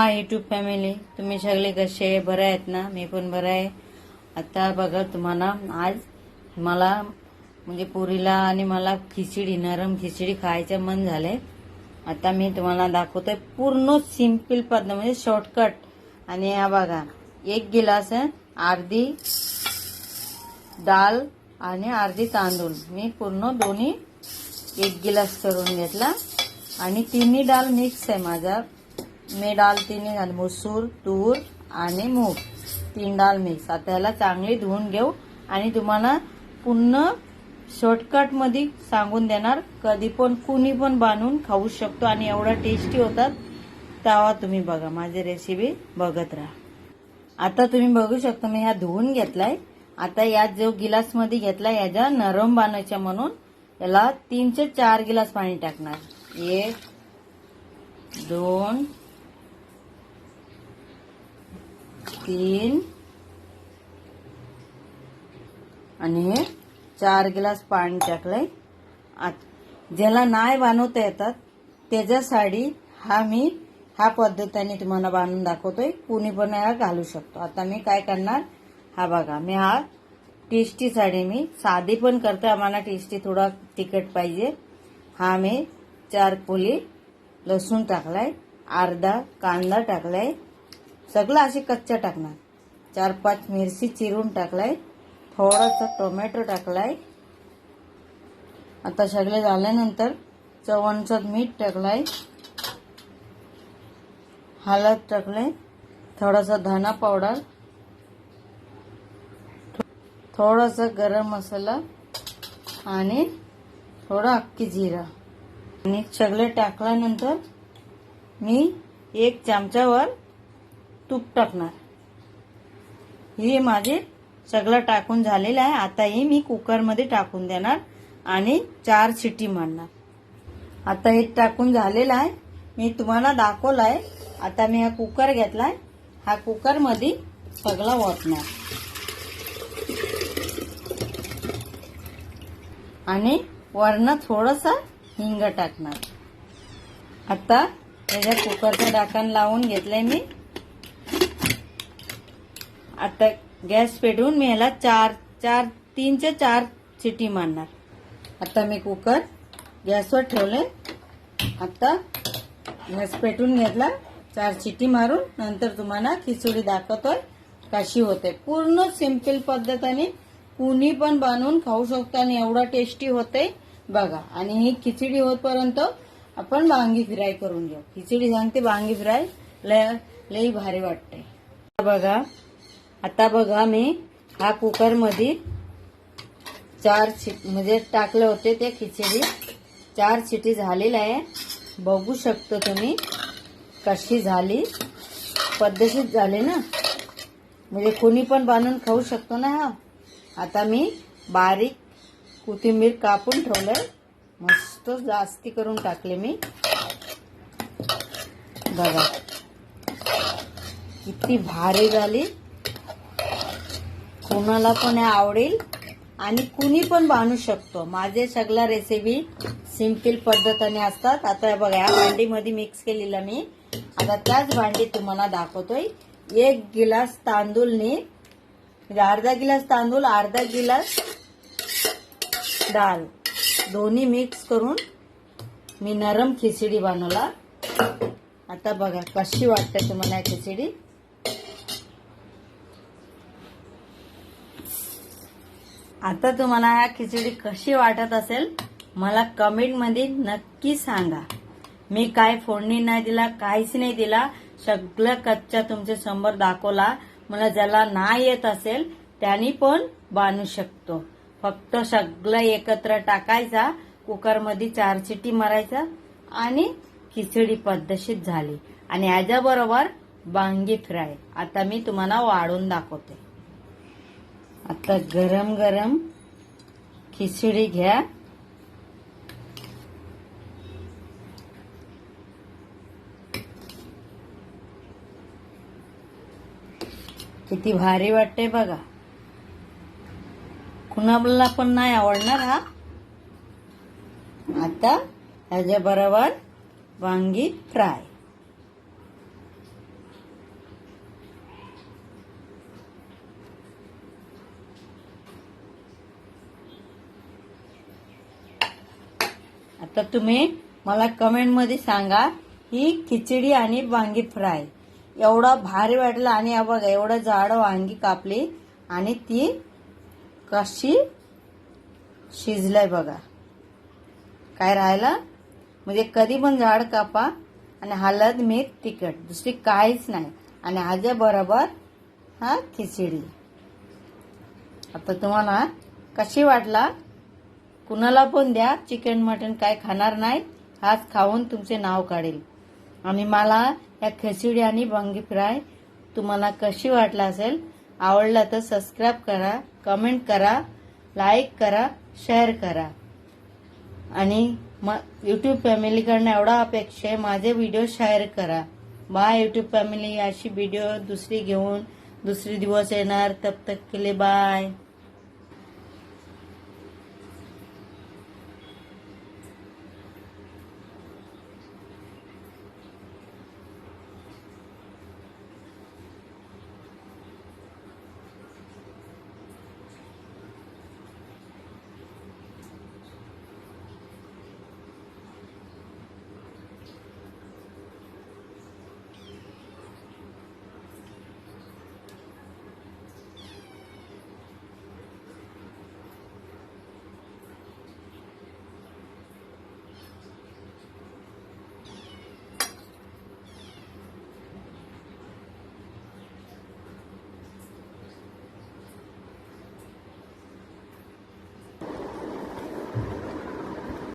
हा YouTube family तुम्ही सगळे कसे? बरे आहेत ना? मी पण बरं आहे. आता बघा तुम्हाला आज मला म्हणजे पुरीला आणि मला खिचडी नरम खिचडी खायचं मन झालंय. आता मी तुम्हाला दाखवतोय पूर्ण सिंपल पद्धत म्हणजे शॉर्टकट आणि हा बघा एक गिलास अर्धी डाळ आणि अर्धी तांदूळ. मी पूर्ण दोन्ही एक गिलास करून घेतला. आणि तिन्ही डाळ मिक्स आहे माझा मी डाळ तिने घाल मसूर तूर आणि मूग. तीन डाळ मिक्स. आता याला चांगली धुवून घेऊ. आणि तुम्हाला पुन्हा शॉर्टकटमध्ये सांगून देणार कधी पण कुणी पण बांधून खाऊ शकतो आणि एवढा टेस्टी होतात तेव्हा तुम्ही बघा. माझी रेसिपी बघत राहा. आता तुम्ही बघू शकता मी ह्या धुवून घेतलाय. आता यात जो गिलासमध्ये घेतलाय याच्या नरम बांधायच्या म्हणून याला तीनशे चार गिलास पाणी टाकणार. एक दोन तीन. आणि हे चार गिलास पाणी टाकलंय. ज्याला नाही बनवता येतात त्याच्यासाठी हा मी हा पद्धतीने तुम्हाला बांधून दाखवतोय. कुणी पण हा घालू शकतो. आता मी काय करणार? हा बघा मी हा टेस्टी साडी मी साधी पण करते आम्हाला टेस्टी थोडा तिखट पाहिजे. हा मी चार पोली लसूण टाकलाय अर्धा कांदा टाकलाय सगळं असे कच्चा टाकणार. चार पाच मिरची चिरून टाकलाय. थोडासा टोमॅटो टाकलाय. आता सगळे झाल्यानंतर चवणचं मीठ टाकलाय. हळद टाकलाय. थोडासा धना पावडर. थोडासा गरम मसाला आणि थोडा अख्खी जिरा. आणि सगळे टाकल्यानंतर मी एक चमचावर तूप टाकणार. हे माझे सगळं टाकून झालेलं आहे. आता हे मी कुकरमध्ये टाकून देणार आणि चार शिटी मारणार आता हे टाकून झालेलं आहे. मी तुम्हाला दाखवलं आहे आता मी हा कुकर घेतलाय. हा कुकरमध्ये सगळं ओतणार. आणि वरनं थोडंसं हिंग टाकणार. आता याच्या कुकरचं डाकण लावून घेतलंय मी आता गॅस पेटवून मी याला चार चार तीनच्या चार चिटी मारणार. आता मी कुकर गॅसवर ठेवले. आता गॅस पेटून घेतला. चार चिटी मारून नंतर तुम्हाला खिचडी दाखवतोय कशी होते. पूर्ण सिंपल पद्धतीने कुणी पण बनवून खाऊ शकतो आणि एवढा टेस्टी होते. बघा आणि ही खिचडी होतपर्यंत आपण वांगी फ्राय करून घेऊ. खिचडी सांगते वांगी फ्राय लय लई भारी वाटते. बघा आता बघा मी हा कुकरमध्ये चार शिट म्हणजे टाकले होते ते खिचडी. चार शिटी झालेलं आहे. बघू शकतो तुम्ही कशी झाली. पद्धतीत झाली ना. म्हणजे कोणी पण बांधून खाऊ शकतो ना हा. आता मी बारीक कोथिंबीर कापून ठेवलंय. मस्त जास्ती करून टाकले मी. बघा. किती भारी झाली. कोणाला पण हे आवडेल. आणि कुणी पण बांधू शकतो. माझे सगळ्या रेसिपी सिंपल पद्धतीने असतात. आता बघा या भांडीमध्ये मिक्स केलेलं मी. आता त्याच भांडी तुम्हाला दाखवतोय. एक गिलास तांदूळने म्हणजे अर्धा गिलास तांदूळ अर्धा गिलास डाळ. दोन्ही मिक्स करून मी नरम खिचडी बनवला. आता बघा कशी वाटते तुम्हाला खिचडी? आता तुम्हाला ह्या खिचडी कशी वाटत असेल मला कमेंटमध्ये नक्की सांगा. मी काय फोडणी नाही दिला काहीच नाही दिला सगळं कच्चा तुमच्यासमोर दाखवला. मला ज्याला नाही येत असेल त्यांनी पण बांधू शकतो. फक्त सगळं एकत्र टाकायचा कुकरमध्ये चार चिटी मारायचा आणि खिचडी पद्धतशीर झाली. आणि याच्याबरोबर वांगी फ्राय. आता मी तुम्हाला वाढून दाखवते. आता गरम गरम खिचडी घ्या. किती भारी वाटते बघा. कुणाला पण नाही आवडणार हा. आता ह्याच्या बरोबर वांगी फ्राय. तर तुम्ही मला कमेंटमध्ये सांगा ही खिचडी आणि वांगी फ्राय. एवढा भारी वाटलं आणि बघा एवढं जाड वांगी कापली आणि ती कशी शिजलाय बघा. काय राहिलं? म्हणजे कधी पण झाड कापा आणि हलद मीठ तिखट दुसरी काहीच नाही. आणि ह्याच्या बरोबर हा खिचडी. आता तुम्हाला कशी वाटला? कुणाला पण द्या चिकन मटण काय खाणार नाही हाच खाऊन तुमचे नाव काढेल. आणि मला या खिचडी आणि वांगी फ्राय तुम्हाला कशी वाटला असेल आवडला तर सबस्क्राईब करा कमेंट करा लाईक करा शेअर करा. आणि मग यूट्यूब फॅमिलीकडनं एवढा अपेक्षा आहे माझे व्हिडिओ शेअर करा. बाय यूट्यूब फॅमिली अशी व्हिडिओ दुसरी घेऊन दुसरी दिवस येणार तब तक के लिए बाय